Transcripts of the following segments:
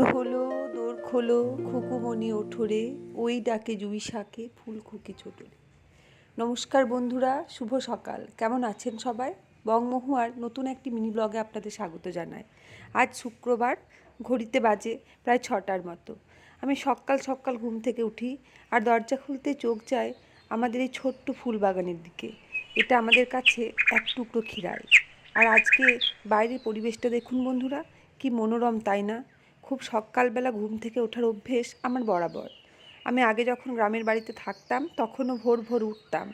হলো খুকুমণি ওঠরে, ওই ডাকে জুই শাকে, ফুল খুকি ছোটরে নমস্কার বন্ধুরা, শুভ সকাল। কেমন আছেন সবাই? বংমহুয়ার নতুন একটি মিনি ব্লগে আপনাদের স্বাগত জানাই। আজ শুক্রবার, ঘড়িতে বাজে প্রায় ছটার মতো। আমি সকাল সকাল ঘুম থেকে উঠি আর দরজা খুলতে চোখ যায় আমাদের এই ছোট্ট ফুল বাগানের দিকে। এটা আমাদের কাছে এক টুকরো খিরায় আর আজকে বাইরের পরিবেশটা দেখুন বন্ধুরা, কি মনোরম তাই না? খুব সকালবেলা ঘুম থেকে ওঠার অভ্যেস আমার বরাবর। আমি আগে যখন গ্রামের বাড়িতে থাকতাম, তখনও ভোর ভোর উঠতাম।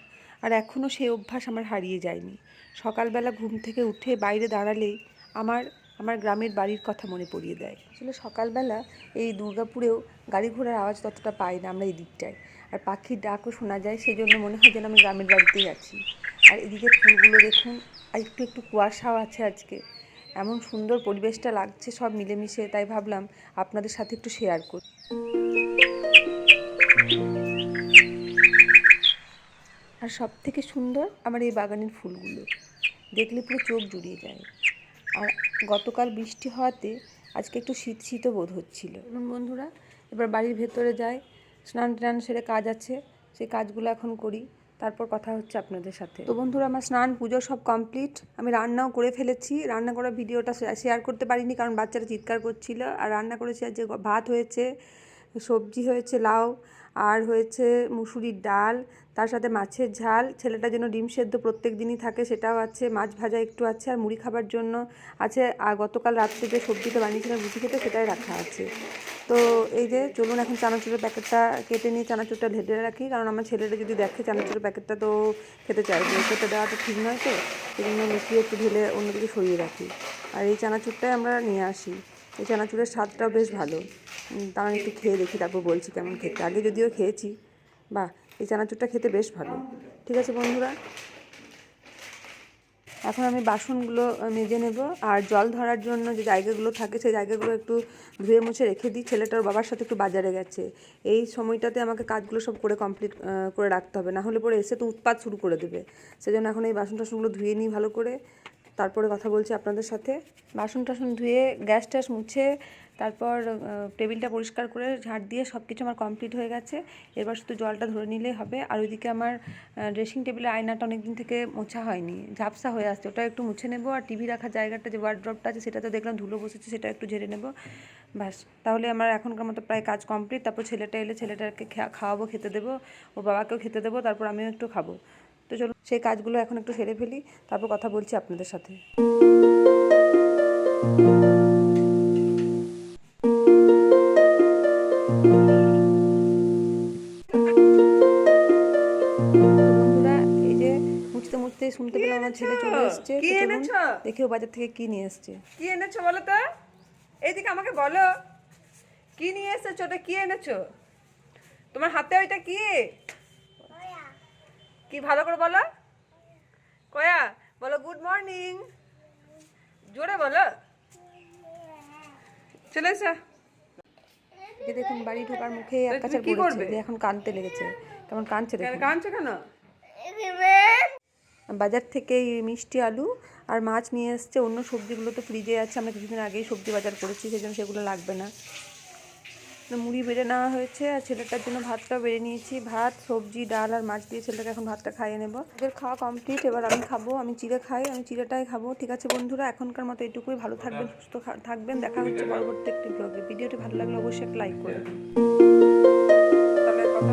আর এখনও সেই অভ্যাস আমার হারিয়ে যায়নি। সকালবেলা ঘুম থেকে উঠে বাইরে দাঁড়ালেই আমার আমার গ্রামের বাড়ির কথা মনে পড়িয়ে দেয়। আসলে সকালবেলা এই দুর্গাপুরেও গাড়ি ঘোড়ার আওয়াজ ততটা পাই না আমরা এই দিকটায় আর পাখির ডাকও শোনা যায় সেই জন্য মনে হয় যেন আমি গ্রামের বাড়িতেই আছি। আর এদিকে ফুলগুলো দেখুন, আর একটু একটু কুয়াশাও আছে আজকে। এমন সুন্দর পরিবেশটা লাগছে সব মিলেমিশে, তাই ভাবলাম আপনাদের সাথে একটু শেয়ার করি। আর সব থেকে সুন্দর আমার এই বাগানের ফুলগুলো। দেখলে পুরো চোখ জুড়িয়ে যায়। আর গতকাল বৃষ্টি হওয়াতে আজকে একটু শীত, শীতও বোধ হচ্ছিল। বন্ধুরা, এবার বাড়ির ভেতরে যাই স্নান টান সেরে কাজ আছে, সেই কাজগুলো এখন করি। তারপর কথা হচ্ছে আপনাদের সাথে। তো বন্ধুরা, আমার স্নান, পুজো সব কমপ্লিট আমি রান্নাও করে ফেলেছি। রান্না করা ভিডিওটা শেয়ার করতে পারিনি কারণ বাচ্চারা চিৎকার করছিল। আর রান্না করেছি আর যে ভাত হয়েছে। সবজি হয়েছে লাউ, আর হয়েছে মুসুরির ডাল, তার সাথে মাছের ঝাল। ছেলেটার জন্য ডিম সেদ্ধ প্রত্যেক দিনই থাকে, সেটাও আছে। মাছ ভাজা একটু আছে, আর মুড়ি খাবার জন্য আছে। আর গতকাল রাত্রে যে সবজিটা বানিয়েছিলাম, রুটি খেতে, সেটাই রাখা আছে। তো এই যে চলুন এখন চানাচুরের প্যাকেটটা কেটে নিয়ে চানাচুরটা ঢেলে রাখি। কারণ আমার ছেলেটা যদি দেখে চানাচুরের প্যাকেটটা, তো খেতে চাইবে। খেতে দেওয়াটা ঠিক নয় তো সেই জন্য লুকিয়ে একটু ঢেলে অন্যদিকে সরিয়ে রাখি। আর এই চানাচুরটাই আমরা নিয়ে আসি। এই চানাচুরের স্বাদটাও বেশ ভালো। তার একটু খেয়ে দেখি, তারপর বলছি কেমন খেতে। আগে যদিও খেয়েছি, বা এই চানাচুরটা খেতে বেশ ভালো। ঠিক আছে বন্ধুরা? এখন আমি বাসনগুলো মেজে নেব, আর জল ধরার জন্য যে জায়গাগুলো থাকে, সেই জায়গাগুলো একটু ধুয়ে মুছে রেখে দিই। ছেলেটার বাবার সাথে একটু বাজারে গেছে। এই সময়টাতে আমাকে কাজগুলো সব করে কমপ্লিট করে রাখতে হবে। না হলে পরে এসে তো উৎপাত শুরু করে দেবে। সেজন্য এখন এই বাসন টাসনগুলো ধুয়ে নিই ভালো করে। তারপরে কথা বলছি আপনাদের সাথে। বাসন টাসন ধুয়ে গ্যাস ট্যাস মুছে, তারপর টেবিলটা পরিষ্কার করে ঝাঁট দিয়ে সব কিছু আমার কমপ্লিট হয়ে গেছে। এবার শুধু জলটা ধরে নিলেই হবে। আর ওইদিকে আমার ড্রেসিং টেবিলে আয়নাটা অনেক দিন থেকে মোছা হয়নি। ঝাপসা হয়ে আসছে। ওটা একটু মুছে নেব আর টিভি রাখার জায়গাটা, যে ওয়ার্ড্রপটা আছে, সেটা তো দেখলাম ধুলো বসেছে, সেটা একটু ঝেড়ে নেব। ব্যাস। তাহলে আমার এখনকার মতো প্রায় কাজ কমপ্লিট। তারপর ছেলেটা এলে ছেলেটাকে খাওয়াবো, খেতে দেবো। ওর বাবাকেও খেতে দেবো। তারপর আমিও একটু খাব। তো চলো সেই কাজগুলো এখন একটু সেরে ফেলি তারপর কথা বলছি আপনাদের সাথে। শুনতে পেলাম আমার ছেলে চলে এসছে কি এনেছো? দেখি ও বাজার থেকে কি নিয়ে এসছে। কি এনেছো বলো তো? এইদিকে আমাকে বলো। কি নিয়ে এসেছ? ওটা কি এনেছো? তোমার হাতে ওইটা কি? কি ভালো করে বলো? কয়া বলো গুড মর্নিং জোরে বলো। চলে যে দেখুন বাড়ি ঢোকার মুখে এক কাছে কি করবে? এখন কানতে লেগেছে। কেমন কানছে কেন দেখুন। কাঁদছো কেন? বাজার থেকে এই মিষ্টি আলু আর মাছ নিয়ে এসছে অন্য সবজিগুলো তো ফ্রিজে আছে আমরা কিছুদিন আগেই সবজি বাজার করেছি সেই জন্য সেগুলো লাগবে না। মুড়ি বেড়ে নেওয়া হয়েছে আর ছেলেটার জন্য ভাতটাও বেড়ে নিয়েছি। ভাত সবজি ডাল আর মাছ দিয়ে ছেলেটাকে এখন ভাতটা খাইয়ে নেব। ওদের খাওয়া কমপ্লিট এবার আমি খাব আমি চিড়ে খাই আমি চিড়েটাই খাব। ঠিক আছে বন্ধুরা এখনকার মতো এটুকুই। ভালো থাকবেন সুস্থ থাকবেন। দেখা হচ্ছে পরবর্তী একটি ব্লগে ভিডিওটি ভালো লাগলে অবশ্যই লাইক করে তাহলে কথা